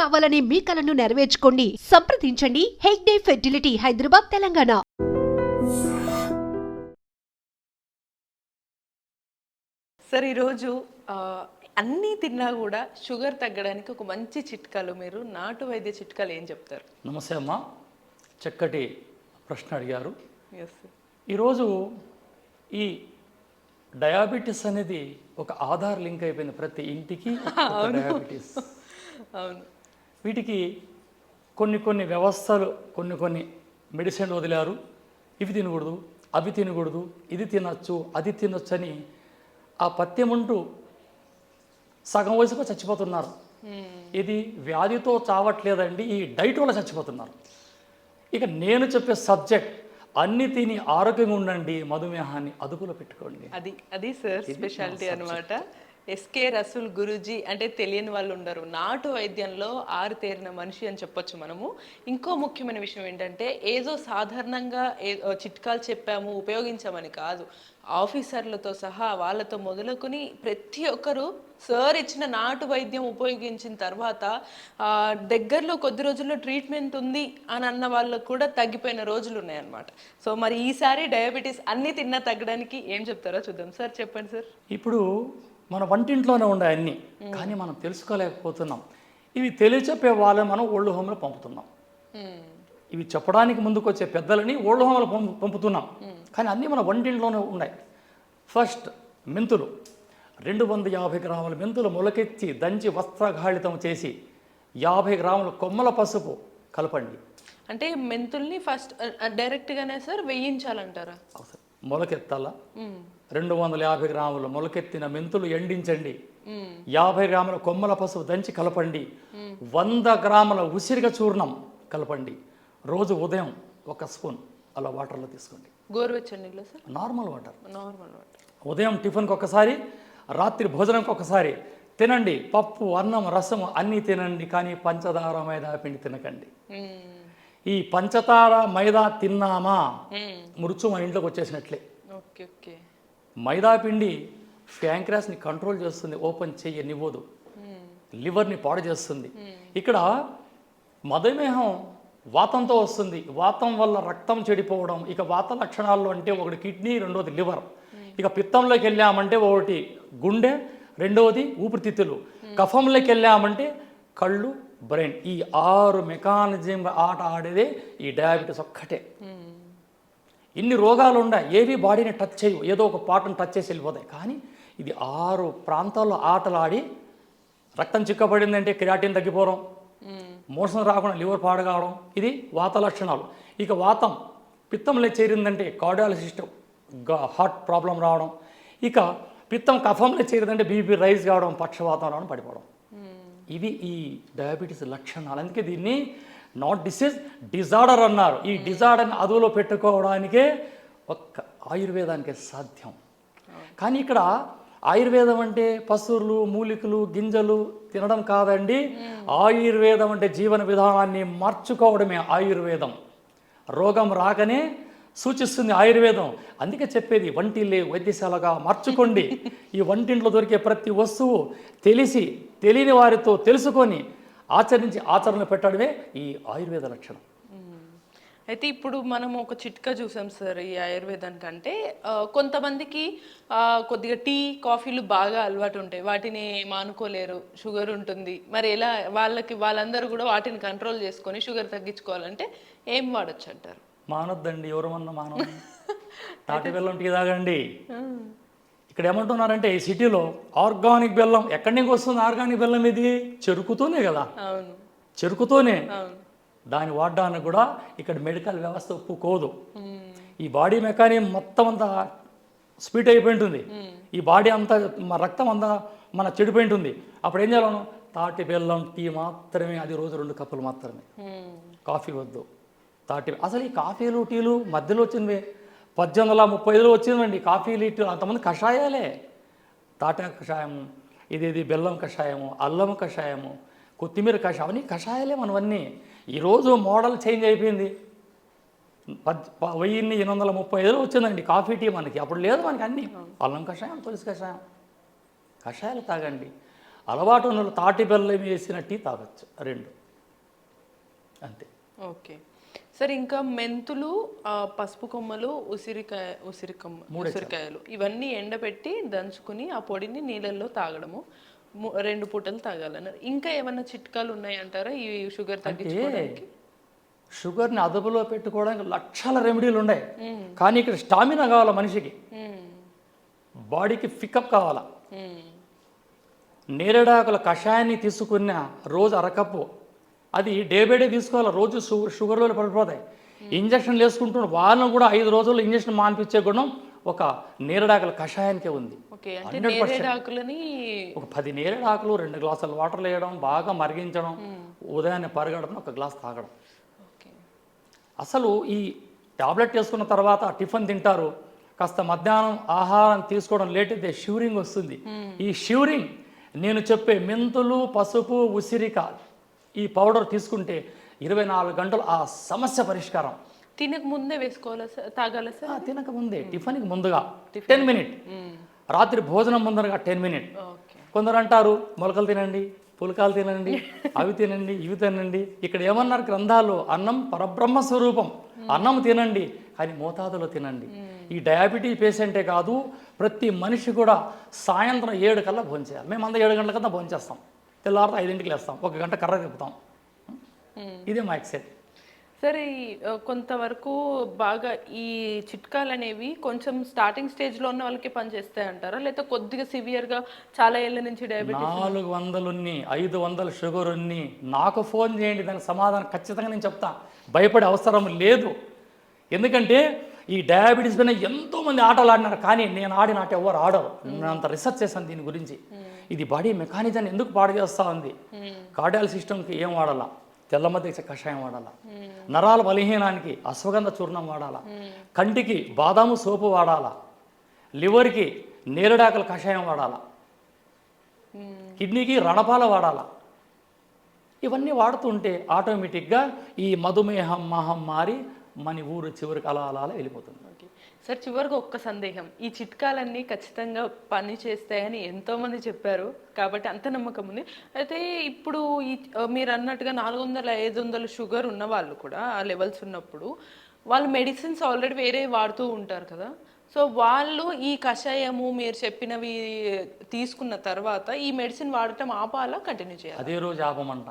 కావాలనే మీ కలను నెరవేర్చుకోండి. సంప్రదించండి. హెగ్డే ఫెర్టిలిటీ హైదరాబాద్ తెలంగాణ. సార్ ఈరోజు అన్నీ తిన్నా కూడా షుగర్ తగ్గడానికి ఒక మంచి చిట్కాలు మీరు నాటు వైద్య చిట్కాలు ఏం చెప్తారు? నమస్తే అమ్మ. చక్కటి ప్రశ్న అడిగారు. ఎస్ ఈరోజు ఈ డయాబెటీస్ అనేది ఒక ఆధార్ లింక్ అయిపోయింది ప్రతి ఇంటికి. డయాబెటీస్. అవును. వీటికి కొన్ని కొన్ని వ్యవస్థలు కొన్ని కొన్ని మెడిసిన్లు వదిలారు. ఇవి తినకూడదు అవి తినకూడదు ఇది తినచ్చు అది తినొచ్చు అని ఆ పత్యముంటూ సగం వయసులో చచ్చిపోతున్నారు. ఇది వ్యాధితో చావట్లేదండి ఈ డైట్ వల్ల చచ్చిపోతున్నారు. ఇక నేను చెప్పే సబ్జెక్ట్ అన్ని తిని ఆరోగ్యంగా ఉండండి మధుమేహాన్ని అదుపులో పెట్టుకోండి. అది అది సార్ స్పెషాలిటీ అన్నమాట. ఎస్కే రసూల్ గురూజీ అంటే తెలియని వాళ్ళు ఉండరు. నాటు వైద్యంలో ఆరుతేరిన మనిషి అని చెప్పొచ్చు మనము. ఇంకో ముఖ్యమైన విషయం ఏంటంటే ఏదో సాధారణంగా ఏ చిట్కాలు చెప్పాము ఉపయోగించామని కాదు. ఆఫీసర్లతో సహా వాళ్ళతో మొదలుకొని ప్రతి ఒక్కరు సార్ ఇచ్చిన నాటు వైద్యం ఉపయోగించిన తర్వాత దగ్గరలో కొద్ది రోజుల్లో ట్రీట్మెంట్ ఉంది అని అన్న వాళ్ళకు కూడా తగ్గిపోయిన రోజులు ఉన్నాయన్నమాట. సో మరి ఈసారి డయాబెటీస్ అన్ని తిన్నా తగ్గడానికి ఏం చెప్తారో చూద్దాం. సార్ చెప్పండి సార్. ఇప్పుడు మన వంటింట్లోనే ఉన్నాయి అన్నీ. కానీ మనం తెలుసుకోలేకపోతున్నాం. ఇవి తెలియచెప్పే వాళ్ళని మనం ఓల్డ్ హోమ్లో పంపుతున్నాం. ఇవి చెప్పడానికి ముందుకు వచ్చే పెద్దలని ఓల్డ్ హోమ్లో పంపు పంపుతున్నాం. కానీ అన్నీ మన వంటింట్లోనే ఉన్నాయి. ఫస్ట్ మెంతులు. రెండు వంద యాభై గ్రాముల మెంతులు మొలకెత్తి దంచి వస్త్రఘాళితం చేసి యాభై గ్రాముల కొమ్మల పసుపు కలపండి. అంటే మెంతుల్ని ఫస్ట్ డైరెక్ట్ గానే సార్ వేయించాలంటారా. మొలకెత్తాలా రెండు వందల యాభై గ్రాముల మొలకెత్తిన మెంతులు ఎండించండి. యాభై గ్రాముల కొమ్మల పసుపు దంచి కలపండి. వంద గ్రాముల ఉసిరిక చూర్ణం కలపండి. రోజు ఉదయం ఒక స్పూన్ అలా వాటర్లో తీసుకోండి. గోరువెచ్చని నీళ్ళు sir? Normal water. Normal water. ఉదయం టిఫిన్కి ఒకసారి రాత్రి భోజనంకి ఒకసారి తినండి. పప్పు అన్నం రసం అన్నీ తినండి కానీ పంచదార మైదా పిండి తినకండి. ఈ పంచదార మైదా తిన్నామా? మృత్యు మన ఇంట్లోకి వచ్చేసినట్లే. Okay okay. మైదా పిండి ఫ్యాంక్రాస్ని కంట్రోల్ చేస్తుంది ఓపెన్ చెయ్యనివ్వదు లివర్ని పాడు చేస్తుంది. ఇక్కడ మధుమేహం వాతంతో వస్తుంది. వాతం వల్ల రక్తం చెడిపోవడం ఇక వాత లక్షణాల్లో అంటే ఒకటి కిడ్నీ రెండోది లివర్. ఇక పిత్తంలోకి వెళ్ళామంటే ఒకటి గుండె రెండవది ఊపిరితిత్తులు. కఫంలోకి వెళ్ళామంటే కళ్ళు బ్రెయిన్. ఈ ఆరు మెకానిజం ఆట ఆడేదే ఈ డయాబెటీస్ ఒక్కటే. ఇన్ని రోగాలు ఉన్నాయి ఏవి బాడీని టచ్ చేయవు. ఏదో ఒక పార్ట్ని టచ్ చేసి వెళ్ళిపోతాయి. కానీ ఇది ఆరు ప్రాంతాల్లో ఆటలాడి రక్తం చిక్కబడిందంటే క్రియాటిన్ తగ్గిపోవడం మోషన్ రాకుండా లివర్ పాడు కావడం ఇది వాత లక్షణాలు. ఇక వాతం పిత్తంలో చేరిందంటే కార్డియాలజిస్ట్ హార్ట్ ప్రాబ్లం రావడం ఇక పిత్తం కఫంలో చేరిందంటే బీపీ రైజ్ కావడం పక్షవాతం రావడం పడిపోవడం. ఇవి ఈ డయాబెటీస్ లక్షణాలు. అందుకే దీన్ని నాట్ డిసీజ్ డిజార్డర్ అన్నారు. ఈ డిజార్డర్ని అదుపులో పెట్టుకోవడానికే ఒక్క ఆయుర్వేదానికే సాధ్యం. కానీ ఇక్కడ ఆయుర్వేదం అంటే పసురులు మూలికలు గింజలు తినడం కాదండి. ఆయుర్వేదం అంటే జీవన విధానాన్ని మార్చుకోవడమే ఆయుర్వేదం. రోగం రాకనే సూచిస్తుంది ఆయుర్వేదం. అందుకే చెప్పేది వంటిల్లే వైద్యశాలగా మార్చుకోండి. ఈ వంటింట్లో దొరికే ప్రతి వస్తువు తెలిసి తెలియని వారితో తెలుసుకొని ఆచరించి ఆచరణ పెట్టడమే ఈ ఆయుర్వేద లక్షణం. అయితే ఇప్పుడు మనం ఒక చిట్కా చూసాం సార్ ఈ ఆయుర్వేదానికి అంటే కొంతమందికి కొద్దిగా టీ కాఫీలు బాగా అలవాటు ఉంటాయి. వాటిని మానుకోలేరు షుగర్ ఉంటుంది. మరి ఎలా వాళ్ళకి వాళ్ళందరూ కూడా వాటిని కంట్రోల్ చేసుకొని షుగర్ తగ్గించుకోవాలంటే ఏం వాడచ్చు అంటారు? మానొద్దండి ఎవరమన్నా మానవ తాటి బెల్లం టీ తాగండి. ఇక్కడ ఏమంటున్నారంటే ఈ సిటీలో ఆర్గానిక్ బెల్లం ఎక్కడి నుంచి వస్తుంది? ఆర్గానిక్ బెల్లం ఇది? చెరుకుతోనే కదా. చెరుకుతోనే. దాన్ని వాడడానికి కూడా ఇక్కడ మెడికల్ వ్యవస్థ ఒప్పుకోదు. ఈ బాడీ మెకానిజం మొత్తం అంతా స్పీడ్ అయిపోయి ఉంటుంది ఈ బాడీ అంతా మన రక్తం అంతా మన చెడిపోయి ఉంటుంది అప్పుడు ఏం చేయాలను తాటి బెల్లం టీ మాత్రమే అది రోజు రెండు కప్పులు మాత్రమే. కాఫీ వద్దు. తాటి అసలు ఈ కాఫీలు టీలు మధ్యలో వచ్చినవి. పద్దెనిమిది వందల ముప్పై ఐదులో వచ్చిందండి కాఫీలు టీలు. అంతమంది కషాయాలే. తాటా కషాయము ఇది ఇది బెల్లం కషాయము అల్లం కషాయము కొత్తిమీర కషాయం. అవన్నీ కషాయాలే మనవన్నీ. ఈరోజు మోడల్ చేంజ్ అయిపోయింది. పద్ ప- ఎనిమిది వందల ముప్పై ఐదులో వచ్చిందండి కాఫీ టీ మనకి. అప్పుడు లేదు మనకి అన్నీ. అల్లం కషాయం తులసి కషాయం. కషాయాలు తాగండి. అలవాటు ఉన్న తాటి బెల్లం వేసిన టీ తాగొచ్చు. రెండు. అంతే. ఓకే. సరే ఇంకా మెంతులు పసుపు కొమ్మలు ఉసిరికాయ ఉసిరికమ్మ ఉసిరికాయలు. ఇవన్నీ ఎండబెట్టి దంచుకుని ఆ పొడిని నీళ్ళల్లో తాగడము. రెండు పూటలు తాగాలన్నారు ఇంకా ఏమన్నా చిట్కాలు ఉన్నాయంటారా ఈ షుగర్ తగ్గించుకోవడానికి? షుగర్ని అదుపులో పెట్టుకోవడానికి లక్షల రెమెడీలు ఉన్నాయి. కానీ ఇక్కడ స్టామినా కావాలా మనిషికి. బాడీకి పికప్ కావాలా. నేరేడాకుల కషాయాన్ని తీసుకున్న రోజు అరకప్పు. అది డే బై డే తీసుకోవాలి. రోజు షుగర్ షుగర్లో పడిపోతాయి. ఇంజక్షన్లు వేసుకుంటున్న వాళ్ళను కూడా ఐదు రోజుల్లో ఇంజక్షన్ మాన్పించే గుణం ఒక నేరేడాకుల కషాయానికే ఉంది. ఒక పది నేరేడాకులు రెండు గ్లాసులు వాటర్ వేయడం బాగా మరిగించడం ఉదయాన్నే పరిగడడం ఒక గ్లాస్ తాగడం. అసలు ఈ టాబ్లెట్ వేసుకున్న తర్వాత టిఫిన్ తింటారు. కాస్త మధ్యాహ్నం ఆహారం తీసుకోవడం లేట్ అయితే షివరింగ్ వస్తుంది. ఈ షివరింగ్ నేను చెప్పే మెంతులు పసుపు ఉసిరిక ఈ పౌడర్ తీసుకుంటే ఇరవై నాలుగు గంటలు ఆ సమస్య పరిష్కారం. తినక ముందే వేసుకోవాలా సార్? తాగాలా సార్? ఆ, తినక ముందే. టిఫిన్కి ముందుగా. Ten minute. రాత్రి భోజనం ముందరగా టెన్ మినిట్. కొందరు అంటారు మొలకలు తినండి పులకాలు తినండి అవి తినండి ఇవి తినండి. ఇక్కడ ఏమన్నారు గ్రంథాలు అన్నం పరబ్రహ్మ స్వరూపం. అన్నం తినండి కానీ మోతాదులో తినండి. ఈ డయాబెటీస్ పేషెంటే కాదు ప్రతి మనిషి కూడా సాయంత్రం ఏడు కల్లా భోంచేయాలి. మేము అంతా ఏడు గంటల కన్నా భోంచేస్తాం. తెల్లారితో ఐదింటికి లేస్తాం. ఒక గంట కర్ర తిప్పుతాం. ఇదే మా ఎక్సైట్ సరే కొంతవరకు బాగా ఈ చిట్కాలు అనేవి కొంచెం స్టార్టింగ్ స్టేజ్లో ఉన్న వాళ్ళకి పనిచేస్తాయి అంటారా లేకపోతే కొద్దిగా సివియర్గా చాలా ఏళ్ళ నుంచి డయాబెటీస్ నాలుగు వందలున్ని ఐదు వందల షుగర్ ఉన్ని నాకు ఫోన్ చేయండి దానికి సమాధానం ఖచ్చితంగా నేను చెప్తా. భయపడే అవసరం లేదు. ఎందుకంటే ఈ డయాబెటీస్ పైన ఎంతో మంది ఆటలు ఆడినారు కానీ నేను ఆడిన ఆట ఎవరు ఆడరు. నేను అంత రీసెర్చ్ చేశాను దీని గురించి. ఇది బాడీ మెకానిజాన్ని ఎందుకు పాడు చేస్తా ఉంది కార్డియాల్ సిస్టమ్కి ఏం వాడాలా? తెల్లమద్ద కషాయం వాడాలా? నరాల బలహీనానికి అశ్వగంధ చూర్ణం వాడాలా? కంటికి బాదాము సోపు వాడాలా? లివర్కి నేరుడాకల కషాయం వాడాలా? కిడ్నీకి రణపాల వాడాలా? ఇవన్నీ వాడుతుంటే ఆటోమేటిక్గా ఈ మధుమేహం మహం మారి మన ఊరు చివరికి అలా అలా అలా వెళ్ళిపోతుంది. సార్ చివరిగా ఒక్క సందేహం. ఈ చిట్కాలన్నీ ఖచ్చితంగా పని చేస్తాయని ఎంతో మంది చెప్పారు. కాబట్టి అంత నమ్మకం ఉంది. అయితే ఇప్పుడు ఈ మీరు అన్నట్టుగా నాలుగు వందల ఐదు వందల షుగర్ ఉన్న వాళ్ళు కూడా ఆ లెవెల్స్ ఉన్నప్పుడు వాళ్ళు మెడిసిన్స్ ఆల్రెడీ వేరే వాడుతూ ఉంటారు కదా. సో వాళ్ళు ఈ కషాయము మీరు చెప్పినవి తీసుకున్న తర్వాత ఈ మెడిసిన్ వాడటం ఆపాలా కంటిన్యూ చేయాలి? అదే రోజు ఆపమంట.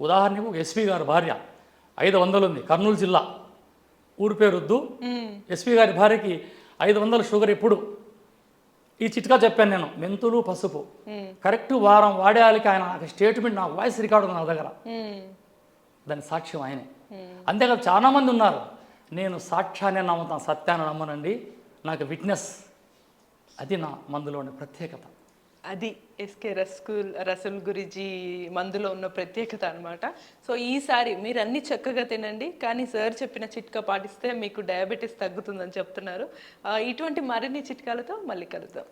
ఉదాహరణకు ఒక ఎస్పీ గారి భార్య ఐదు వందలు ఉంది కర్నూలు జిల్లా. ఊరి పేరొద్దు. ఎస్పీ గారి భార్యకి ఐదు వందల షుగర్ ఎప్పుడు? ఈ చిట్కా చెప్పాను నేను మెంతులు పసుపు. కరెక్ట్ వారం వాడేయాలకి ఆయన నాకు స్టేట్మెంట్ నా వాయిస్ రికార్డు ఉంది నా దగ్గర. దాని సాక్ష్యం ఆయనే. అంతేకాదు చాలా మంది ఉన్నారు. నేను సాక్ష్యాన్ని నమ్ముతాను సత్యాన్ని నమ్మనండి. నాకు విట్నెస్ అది నా మందులో ఉండే ప్రత్యేకత. అది ఎస్కే రస్కుల్ రసూల్ గురించి మందులో ఉన్న ప్రత్యేకత అన్నమాట. సో ఈసారి మీరు అన్ని చక్కగా తినండి. కానీ సార్ చెప్పిన చిట్కా పాటిస్తే మీకు డయాబెటీస్ తగ్గుతుందని చెప్తున్నారు. ఇటువంటి మరిన్ని చిట్కాలతో మళ్ళీ కలుద్దాం.